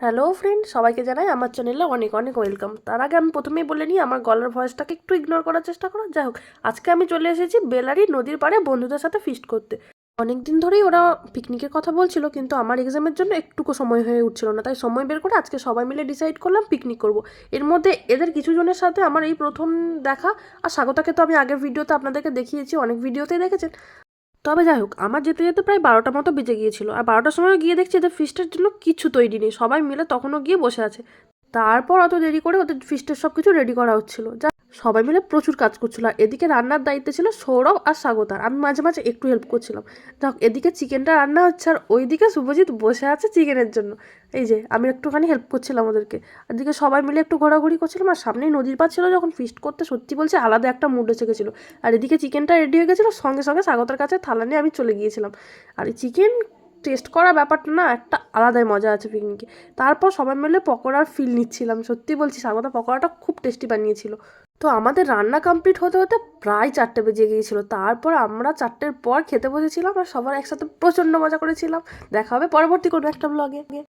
Hello friend, সবাইকে জানাই আমার চ্যানেলে অনেক অনেক ওয়েলকাম। তার আগে আমি প্রথমেই বলে নিই, আমার গলার ভয়েসটাকে একটু ইগনোর করার চেষ্টা করো। যাই হোক, আজকে আমি চলে এসেছি বেলারি নদীর পাড়ে বন্ধুদের সাথে ফিস্ট করতে। অনেক দিন ধরেই ওরা পিকনিকের কথা বলছিল, কিন্তু আমার এক্সামের জন্য একটুকু সময় হয়ে উঠছিল না। তাই সময় বের করে আজকে সবাই মিলে ডিসাইড করলাম পিকনিক করব। এর মধ্যে এদের কিছু জনের সাথে আমার এই প্রথম দেখা, আর স্বাগতাকে তো আমি আগের ভিডিওতে আপনাদেরকে দেখিয়েছি, অনেক ভিডিওতেই দেখেছেন। তবে যাই হোক, আমার যেতে যেতে প্রায় বারোটা মতো বেজে গিয়েছিল আর বারোটার সময় গিয়ে দেখছি এদের ফিস্টের জন্য কিছু তৈরি নেই। সবাই মিলে তখনও গিয়ে বসে আছে। তারপর অত দেরি করে ওদের ফিস্টের সব কিছু রেডি করা হচ্ছিল। যা সবাই মিলে প্রচুর কাজ করছিল। আর এদিকে রান্নার দায়িত্বে ছিল সৌরভ আর স্বাগতার আমি মাঝে মাঝে একটু হেল্প করছিলাম। যাক, এদিকে চিকেনটা রান্না হচ্ছে আর ওইদিকে শুভজিৎ বসে আছে চিকেনের জন্য। এই যে, আমি একটুখানি হেল্প করছিলাম ওদেরকে। এদিকে সবাই মিলে একটু ঘোরাঘুরি করছিলাম আর সামনেই নদীর পাড় ছিল যখন ফিস্ট করতে সত্যি বলছে আলাদা একটা মুড এসে গেছিল। আর এদিকে চিকেনটা রেডি হয়ে গেছিল, সঙ্গে সঙ্গে স্বাগতার কাছে থালা নিয়ে আমি চলে গিয়েছিলাম। আর এই চিকেন টেস্ট করা ব্যাপারটা না একটা আলাদাই মজা আছে পিকনিকে তারপর সবাই মিলে পকোড়ার ফিল নিচ্ছিলাম। সত্যি বলছি স্বাগতা পকোড়াটা খুব টেস্টি বানিয়েছিল। তো আমাদের রান্না কমপ্লিট হতে হতে প্রায় চারটে বেজে গিয়েছিল। তারপর আমরা চারটের পর খেতে বসেছিলাম আর সবার একসাথে প্রচণ্ড মজা করেছিলাম। দেখা হবে পরবর্তী কোনো একটা ব্লগে